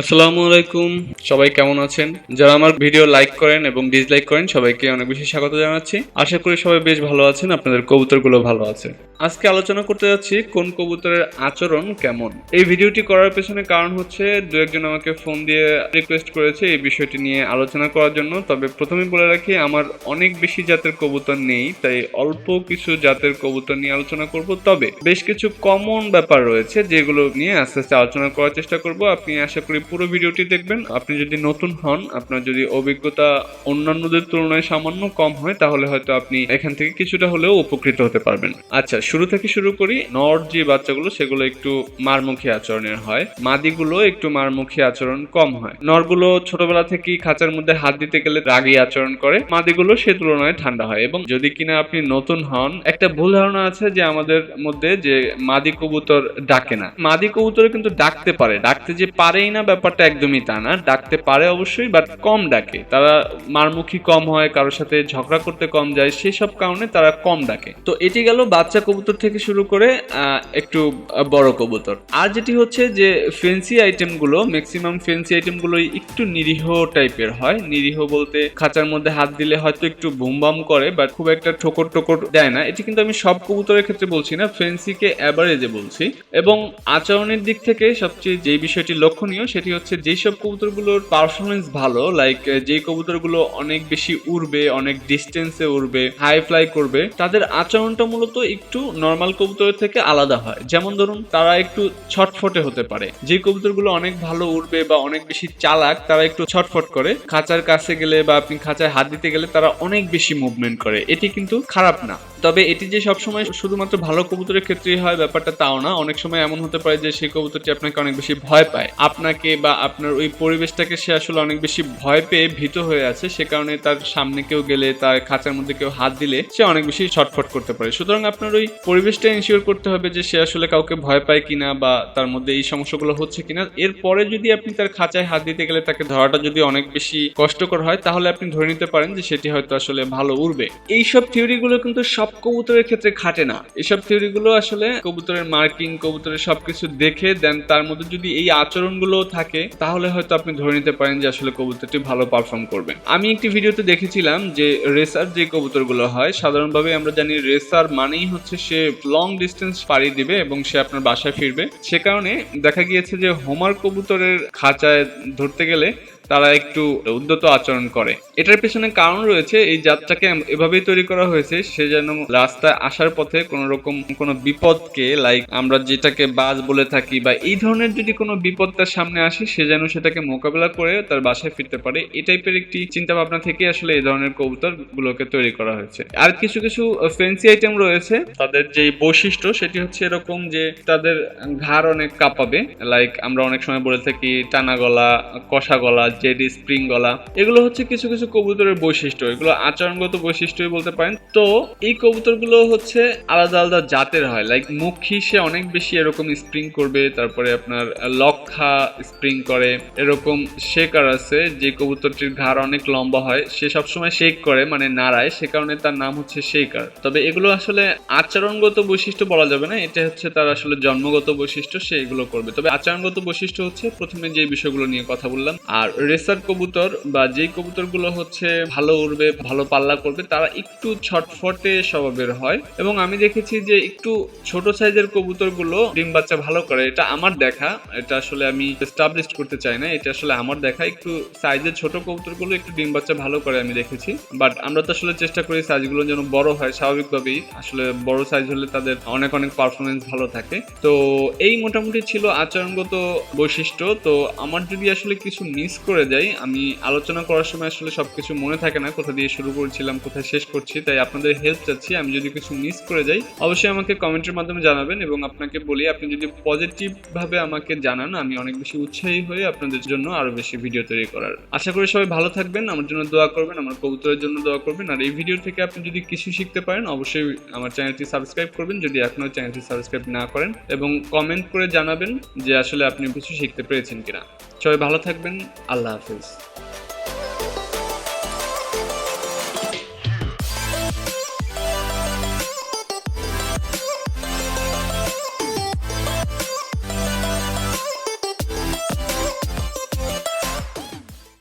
আসসালামু আলাইকুম। সবাই কেমন আছেন? যারা আমার ভিডিও লাইক করেন এবং ডিসলাইক করেন, সবাইকে অনেক বেশি স্বাগত জানাচ্ছি। আশা করি সবাই বেশ ভালো আছেন, আপনাদের কবুতরগুলো ভালো আছে। আজকে আলোচনা করতে যাচ্ছি কোন কবুতরের আচরণ কেমন। এই ভিডিওটি করার পেছনে কারণ হচ্ছে, দু একজন আমাকে ফোন দিয়ে রিকোয়েস্ট করেছে এই বিষয়টি নিয়ে আলোচনা করার জন্য। তবে প্রথমেই বলে রাখি, আমার অনেক বেশি জাতের কবুতর নেই, তাই অল্প কিছু জাতের কবুতর নিয়ে আলোচনা করব। তবে বেশ কিছু কমন ব্যাপার রয়েছে, যেগুলো নিয়ে আস্তে আস্তে আলোচনা করার চেষ্টা করব। আপনি আশা করি পুরো ভিডিওটি দেখবেন। আপনি যদি নতুন হন, আপনার যদি অভিজ্ঞতা অন্যান্যদের তুলনায় সামান্য কম হয়, তাহলে হয়তো আপনি এখান থেকে কিছুটা হলেও উপকৃত হতে পারবেন। আচ্ছা শুরু থেকে শুরু করি। নর যে বাচ্চাগুলো, সেগুলো একটু মারমুখী আচরণের হয়। মাদিগুলো একটু মারমুখী আচরণ কম হয়। নরগুলো ছোটবেলা থেকেই খাঁচার মধ্যে হাত দিতে গেলে রাগী আচরণ করে। মাদিগুলো সে তুলনায় ঠান্ডা হয় এবং যদি কিনা আপনি নতুন হন, একটা ভুল ধারণা আছে যে আমাদের মধ্যে যে মাদি কবুতর ডাকে না। মাদি কবুতর কিন্তু ডাকতে পারে। ডাকতে যে পারেই না ব্যাপারটা একদমই তা না। ডাকতে পারে অবশ্যই বাট কম ডাকে। তারা মারমুখী কম হয়, কারোর সাথে ঝগড়া করতে কম যায় সেই সব কারণে তারা কম ডাকে। তো এটি গেল বাচ্চা কবুতর থেকে শুরু করে একটু বড় কবুতর। আর যেটি হচ্ছে যে ফেন্সি আইটেমগুলো ম্যাক্সিমাম ফেন্সি আইটেমগুলো একটু নিরীহ টাইপের হয়। নিরীহ বলতে খাঁচার মধ্যে হাত দিলে হয়তো একটু বুমবাম করে বাট খুব একটা ঠোকর টোকর দেয় না। এটি কিন্তু আমি সব কবুতরের ক্ষেত্রে বলছি না ফেন্সিকে অ্যাভারেজে বলছি। এবং আচরণের দিক থেকে সবচেয়ে যে বিষয়টি লক্ষণীয়, সেটি হচ্ছে যেসব কবুতরগুলোর পারফরমেন্স ভালো লাইক যেই কবুতরগুলো অনেক বেশি উড়বে, অনেক ডিস্টেন্সে উড়বে হাই ফ্লাই করবে, তাদের আচরণটা মূলত একটু নর্মাল কবুতরের থেকে আলাদা হয়। যেমন ধরুন, তারা একটু ছটফটে হতে পারে। যে কবুতরগুলো অনেক ভালো উড়বে বা অনেক বেশি চালাক, তারা একটু ছটফট করে। খাঁচার কাছে গেলে বা আপনি খাঁচায় হাত দিতে গেলে তারা অনেক বেশি মুভমেন্ট করে। এটি কিন্তু খারাপ না। তবে এটি যে সবসময় শুধুমাত্র ভালো কবুতরের ক্ষেত্রেই হয়, ব্যাপারটা তাও না। অনেক সময় এমন হতে পারে যে সেই কবুতরটি আপনাকে অনেক বেশি ভয় পায়। আপনাকে বা আপনার ওই পরিবেশটাকে সে আসলে অনেক বেশি ভয় পেয়ে ভীত হয়ে আছে, সে কারণে তার সামনে কেউ গেলে, তার খাঁচার মধ্যে কেউ হাত দিলে সে অনেক বেশি ছটফট করতে পারে। সুতরাং আপনার ওই পরিবেশটা ইনশিওর করতে হবে যে সে আসলে কাউকে ভয় পায় কিনা বা তার মধ্যে এই সমস্যাগুলো হচ্ছে কিনা। এরপরে যদি আপনি তার খাঁচায় হাত দিতে গেলে তাকে ধরাটা যদি অনেক বেশি কষ্টকর হয়, তাহলে আপনি ধরে নিতে পারেন যে সেটি হয়তো আসলে ভালো উড়বে। এইসব থিওরিগুলো কিন্তু সব কবুতরের ক্ষেত্রে খাটে না। এসব থিওরিগুলো আসলে কবুতরের মার্কিং, কবুতরের সবকিছু দেখে, দেন তার মধ্যে যদি এই আচরণগুলো থাকে, তাহলে হয়তো আপনি ধরে নিতে পারেন যে আসলে কবুতরটি ভালো পারফর্ম করবে। আমি একটি ভিডিওতে দেখেছিলাম যে রেসার যে কবুতরগুলো হয়, সাধারণভাবে আমরা জানি রেসার মানেই হচ্ছে সে লং ডিস্টেন্স পাড়ি দিবে এবং সে আপনার বাসায় ফিরবে। সে কারণে দেখা গিয়েছে যে হোমার কবুতরের খাঁচায় ধরতে গেলে তারা একটু উদ্যত আচরণ করে। এটার পেছনে কারণ রয়েছে, এই জাতটাকে এভাবেই তৈরি করা হয়েছে, সে যেন রাস্তায় আসার পথে কোনো রকম কোনো বিপদকে লাইক আমরা যেটাকে বাজ বলে থাকি বা এই ধরনের যদি কোনো বিপদ তার সামনে আসে, সে যেন সেটাকে মোকাবেলা করে তার বাসায় ফিরতে পারে। এই টাইপের একটি চিন্তা ভাবনা থেকে আসলে এই ধরনের কবুতর গুলোকে তৈরি করা হয়েছে। আর কিছু কিছু ফেন্সি আইটেম রয়েছে। তাদের যে বৈশিষ্ট্য, সেটি হচ্ছে এরকম যে তাদের ঘাড় অনেক কাঁপাবে। লাইক আমরা অনেক সময় বলে থাকি, টানা গলা, কষা গলা জেডি স্প্রিং গলা এগুলো হচ্ছে কিছু কিছু কবুতরের বৈশিষ্ট্য। এগুলো আচরণগত বৈশিষ্ট্যই বলতে পারেন। তো এই কবুতরগুলো হচ্ছে আলাদা আলাদা জাতের হয়। লাইক মুখী সে অনেক বেশি এরকম স্প্রিং করবে, তারপরে আপনার লক্ষা স্প্রিং করে, এরকম শেকার আছে, যে কবুতরটির ঘাড় অনেক লম্বা হয়, সে সবসময় শেক করে মানে নাড়ায়, সে কারণে তার নাম হচ্ছে শেকার। তবে এগুলো আসলে আচরণগত বৈশিষ্ট্য বলা যাবে না, এটা হচ্ছে তার আসলে জন্মগত বৈশিষ্ট্য, সে এগুলো করবে। তবে আচরণগত বৈশিষ্ট্য হচ্ছে প্রথমে যে বিষয়গুলো নিয়ে কথা বললাম, আর রেসার কবুতর বা যেই কবুতরগুলো হচ্ছে ভালো উড়বে, ভালো পাল্লা করবে, তারা একটু ছটফটে স্বভাবের হয়। এবং আমি দেখেছি যে একটু ছোট সাইজের কবুতরগুলো ডিম বাচ্চা ভালো করে, এটা আমার দেখা, এটা আসলে আমি এস্টাবলিশ করতে চাই না, এটা আসলে আমার দেখা। একটু সাইজের ছোট কবুতরগুলো একটু ডিম বাচ্চা ভালো করে আমি দেখেছি। বাট আমরা তো আসলে চেষ্টা করি সাইজগুলো যেন বড় হয়, স্বাভাবিকভাবেই। আসলে বড় সাইজ হলে তাদের অনেক অনেক পারফরমেন্স ভালো থাকে। তো এই মোটামুটি ছিল আচরণগত বৈশিষ্ট্য। তো আমার যদি আসলে কিছু মিস করে যাই আমি আলোচনা করার সময় আসলে সবকিছু মনে থাকে না, কোথা দিয়ে শুরু করেছিলাম, কোথায় শেষ করছি, তাই আপনাদের হেল্প চাচ্ছি। আমি যদি কিছু মিস করে যাই, অবশ্যই আমাকে কমেন্টের মাধ্যমে জানাবেন এবং আপনাকে বলি, আপনি যদি পজিটিভ ভাবে আমাকে জানান, আমি অনেক বেশি উৎসাহী হয়ে আপনাদের জন্য আরও বেশি ভিডিও তৈরি করার। আশা করি সবাই ভালো থাকবেন, আমার জন্য দোয়া করবেন, আমার কবুতরের জন্য দোয়া করবেন। আর এই ভিডিও থেকে আপনি যদি কিছু শিখতে পারেন, অবশ্যই আমার চ্যানেলটি সাবস্ক্রাইব করবেন, যদি এখনও চ্যানেলটি সাবস্ক্রাইব না করেন এবং কমেন্ট করে জানাবেন যে আসলে আপনি কিছু শিখতে পেরেছেন কিনা। সবাই ভালো থাকবেন আল্লাহ হাফিজ